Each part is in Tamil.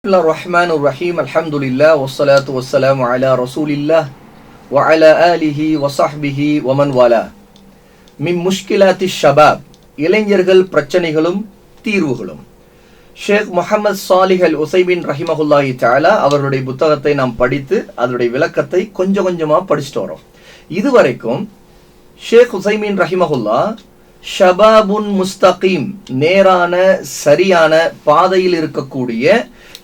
بسم الله الرحمن الرحيم الحمد لله والصلاة والسلام على رسول الله وعلى آله وصحبه ومن والاه من مشكلات الشباب இளைஞர்கள் பிரச்சனைகளும் தீர்வுகளும் ஷேக் முகமது சாலிஹ் அல் உசைபின் ரஹிமஹுல்லாஹி தஆலா அவருடைய புத்தகத்தை நாம் படித்து அதனுடைய விளக்கத்தை கொஞ்சம் கொஞ்சமா படிச்சுட்டு வரோம் இதுவரைக்கும் ஷேக் உசைமின் ரஹிமஹுல்லா ஷபாபுன் முஸ்தகீம் நேரான சரியான பாதையில் இருக்கக்கூடிய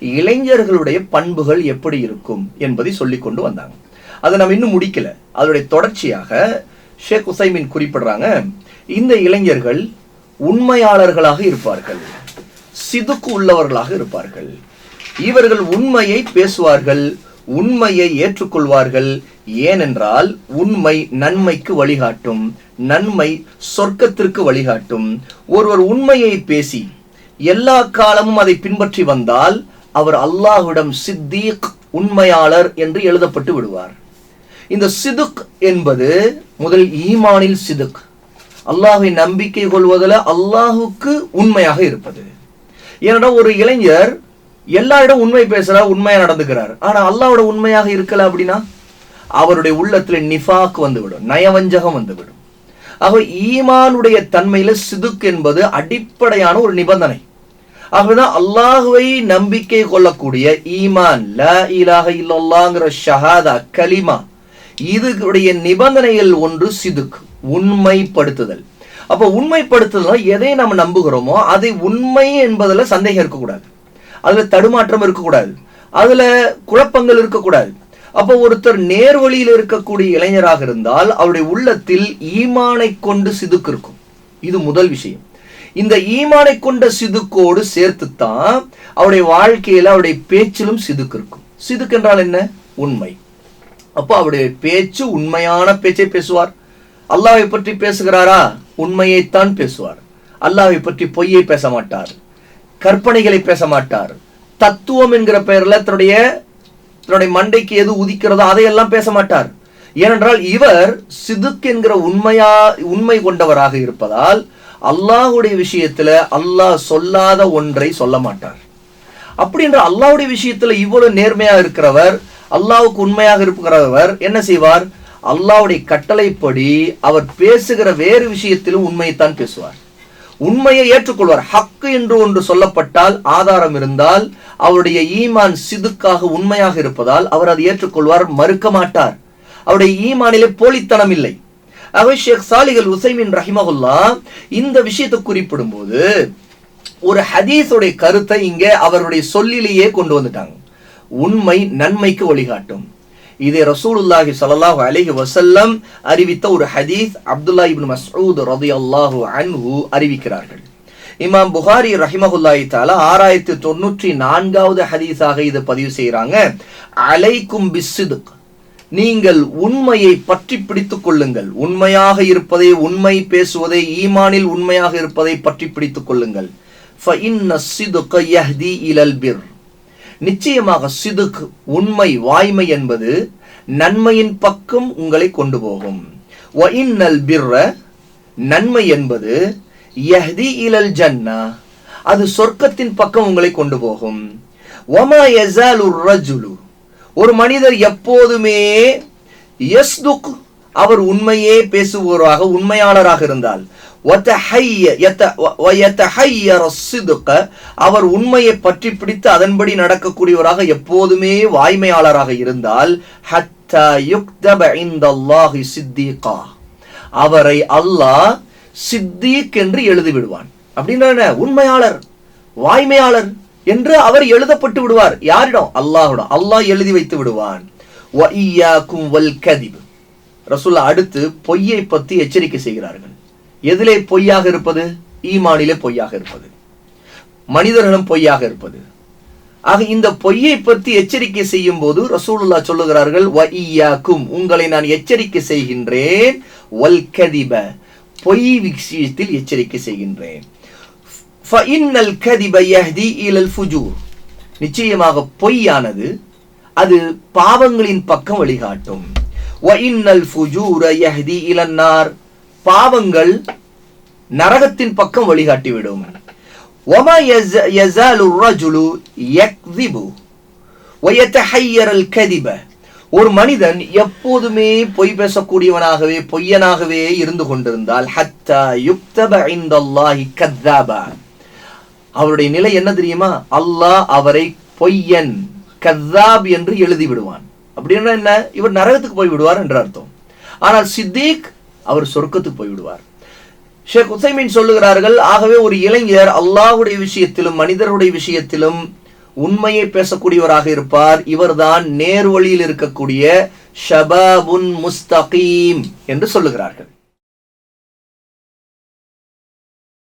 இளைஞர்களுடைய பண்புகள் எப்படி இருக்கும் என்பதை சொல்லி கொண்டு வந்தாங்க. அதை நம்ம இன்னும் முடிக்கல. அதனுடைய தொடர்ச்சியாக ஷேக் உசைமின் குறிப்பிடுறாங்க இந்த இளைஞர்கள் உண்மையாளர்களாக இருப்பார்கள் சிதுக்கு உள்ளவர்களாக இருப்பார்கள். இவர்கள் உண்மையை பேசுவார்கள் உண்மையை ஏற்றுக்கொள்வார்கள். ஏனென்றால் உண்மை நன்மைக்கு வழிகாட்டும் நன்மை சொர்க்கத்திற்கு வழிகாட்டும். ஒருவர் உண்மையை பேசி எல்லா காலமும் அதை பின்பற்றி வந்தால் அவர் அல்லாஹ்விடம் சித்தீக் உண்மையாளர் என்று எழுதப்பட்டு விடுவார். இந்த சிதுக் என்பது முதல் ஈமானில் சிதுக். அல்லாஹை நம்பிக்கை கொள்வதில் அல்லாஹுக்கு உண்மையாக இருப்பது. ஏன்னா ஒரு இளைஞர் எல்லாரிடம் உண்மை பேசுறார் உண்மையா நடந்துக்கிறார். ஆனா அல்லாவோட உண்மையாக இருக்கல அப்படின்னா அவருடைய உள்ளத்துல நிஃபாக் வந்துவிடும் நயவஞ்சகம் வந்துவிடும். ஆக ஈமானுடைய தன்மையில சிதுக் என்பது அடிப்படையான ஒரு நிபந்தனை. ஆகவேதான் அல்லாஹுவை நம்பிக்கை கொள்ளக்கூடிய ஈமான் லா இலாக இல்லல்லாங்கிற ஷஹாதா கலிமா இதுடைய நிபந்தனைகள் ஒன்று சிதுக் உண்மைப்படுத்துதல். அப்போ உண்மைப்படுத்துதல் எதை நம்ம நம்புகிறோமோ அதை உண்மை என்பதுல சந்தேகம் இருக்கக்கூடாது. அதுல தடுமாற்றம் இருக்கக்கூடாது. அதுல குழப்பங்கள் இருக்கக்கூடாது. அப்போ ஒருத்தர் நேர்வழியில் இருக்கக்கூடிய இளைஞராக இருந்தால் அவருடைய உள்ளத்தில் ஈமானை கொண்டு சிதுக்கு இருக்கும். இது முதல் விஷயம். இந்த ஈமானை கொண்ட சிதுக்கோடு சேர்த்துத்தான் அவருடைய வாழ்க்கையில அவருடைய பேச்சிலும் சிதுக்கு இருக்கும். சிதுக்கு என்றால் என்ன? உண்மை. அப்போ அவருடைய பேச்சு உண்மையான பேச்சை பேசுவார். அல்லாவை பற்றி பேசுகிறாரா? உண்மையைத்தான் பேசுவார். அல்லாவை பற்றி பொய்யை பேச மாட்டார். கற்பனைகளை பேச மாட்டார். தத்துவம் என்கிற பெயர்ல தன்னுடைய தன்னுடைய மண்டைக்கு எது உதிக்கிறதோ அதையெல்லாம் பேச மாட்டார். ஏனென்றால் இவர் சிதுக் என்கிற உண்மையா உண்மை கொண்டவராக இருப்பதால் அல்லாஹுடைய விஷயத்துல அல்லாஹ் சொல்லாத ஒன்றை சொல்ல மாட்டார். அப்படி அல்லாஹுடைய விஷயத்துல இவ்வளவு நேர்மையா இருக்கிறவர் அல்லாவுக்கு உண்மையாக இருக்கிறவர் என்ன செய்வார்? அல்லாவுடைய கட்டளைப்படி அவர் பேசுகிற வேறு விஷயத்திலும் உண்மையைத்தான் பேசுவார். உண்மையை ஏற்றுக்கொள்வார். ஹக்கு என்று ஒன்று சொல்லப்பட்டால் ஆதாரம் இருந்தால் அவருடைய ஈமான் சிதுக்காக உண்மையாக இருப்பதால் அவர் அதை ஏற்றுக்கொள்வார் மறுக்க மாட்டார். அவருடைய ஈமானிலே போலித்தனம் இல்லை. ஆகவே ஷேக் சாலிகள் உசைமின் ரஹிமகுல்லா இந்த விஷயத்தை குறிப்பிடும் போது ஒரு ஹதீஸுடைய கருத்தை இங்க அவருடைய சொல்லிலேயே கொண்டு வந்துட்டாங்க. உண்மை நன்மைக்கு வழிகாட்டும். இதை ரசூலுல்லாஹி ஸல்லல்லாஹு அலைஹி வசல்லம் அறிவித்த ஒரு ஹதீஸ் அப்துல்லா இபின் மசூத் ரதி அல்லாஹு அன்ஹு அறிவிக்கிறார்கள். இமாம் புகாரி ரஹிமகுல்லாஹி தஆலா ஆறாயிரத்தி தொண்ணூற்றி நான்காவது ஹதீஸாக இதை பதிவு செய்கிறாங்க. அலைக்கும் பிஸ்ஸிதுக். நீங்கள் உண்மையை பற்றி பிடித்துக் கொள்ளுங்கள். உண்மையாக இருப்பதை உண்மை பேசுவதை ஈமானில் உண்மையாக இருப்பதை பற்றி பிடித்துக் கொள்ளுங்கள். நிச்சயமாக சிதுக் உண்மை வாய்மை என்பது நன்மையின் பக்கம் உங்களை கொண்டு போகும். நன்மை என்பது யஹ்தி இலல் ஜன்னா அது சொர்க்கத்தின் பக்கம் உங்களை கொண்டு போகும். ஒமா எசாலு ரஜுலு. ஒரு மனிதர் எப்போதுமே யஸ்துக் அவர் உண்மையே பேசுபவராக உண்மையாளராக இருந்தால். அவர் உண்மையை பற்றி பிடித்து அதன்படி நடக்கக்கூடியவராக எப்போதுமே வாய்மையாளராக இருந்தால் அவரை அல்லாஹ் சித்தீக் என்று எழுதி விடுவான் அப்படின்னா உண்மையாளர் வாய்மையாளர். என்று அவர் எழுதப்பட்டு விடுவார். யாரிடம்? அல்லாஹிடம் அல்லாஹ் எழுதி வைத்து விடுவான். ரசுல்லா அடுத்து பொய்யை பற்றி எச்சரிக்கை செய்கிறார்கள். எதிலே பொய்யாக இருப்பது ஈமானிலே பொய்யாக இருப்பது. மனிதர்களும் பொய்யாக இருப்பது. ஆக இந்த பொய்யை பற்றி எச்சரிக்கை செய்யும் போது ரசூலுல்லா சொல்லுகிறார்கள் வஇயாக்கும் உங்களை நான் எச்சரிக்கை செய்கின்றேன். வல்கதிப பொய் விஷயத்தில் எச்சரிக்கை செய்கின்றேன். ஃபஇன்னல் கதிப யஹ்தி இலல் ஃபுஜூர் நிச்சயமாக பொய்யானது அது பாவங்களின் பக்கம் வழிகாட்டும் வஇன்னல் ஃபுஜூர யஹ்தி இலன்னார் பாவங்கள் நரகத்தின் பக்கம் வழிகாட்டிவிடும் وما يز- يزال الرجل يكذب ويتحير الكذب ஒரு மனிதன் எப்போதுமே பொய் பேசக்கூடியவனாகவே பொய்யனாகவே இருந்து கொண்டிருந்தால் ஹத்தா யுக்தப இந்தல்லாஹி கத்தாபா அவருடைய நிலை என்ன தெரியுமா? அல்லாஹ் அவரை பொய்யன் கதாப் என்று எழுதி விடுவான் அப்படின்னா என்ன? இவர் நரகத்துக்கு போய் விடுவார் என்று அர்த்தம். ஆனால் சித்திக் அவர் சொர்க்கத்துக்கு போய் விடுவார். ஷேக் உசைமின் சொல்லுகிறார்கள் ஆகவே ஒரு இளைஞர் அல்லாஹ்வுடைய விஷயத்திலும் மனிதருடைய விஷயத்திலும் உண்மையை பேசக்கூடியவராக இருப்பார். இவர்தான் நேர்வழியில் இருக்கக்கூடிய ஷபாபுன் முஸ்தகீம் என்று சொல்லுகிறார்கள்.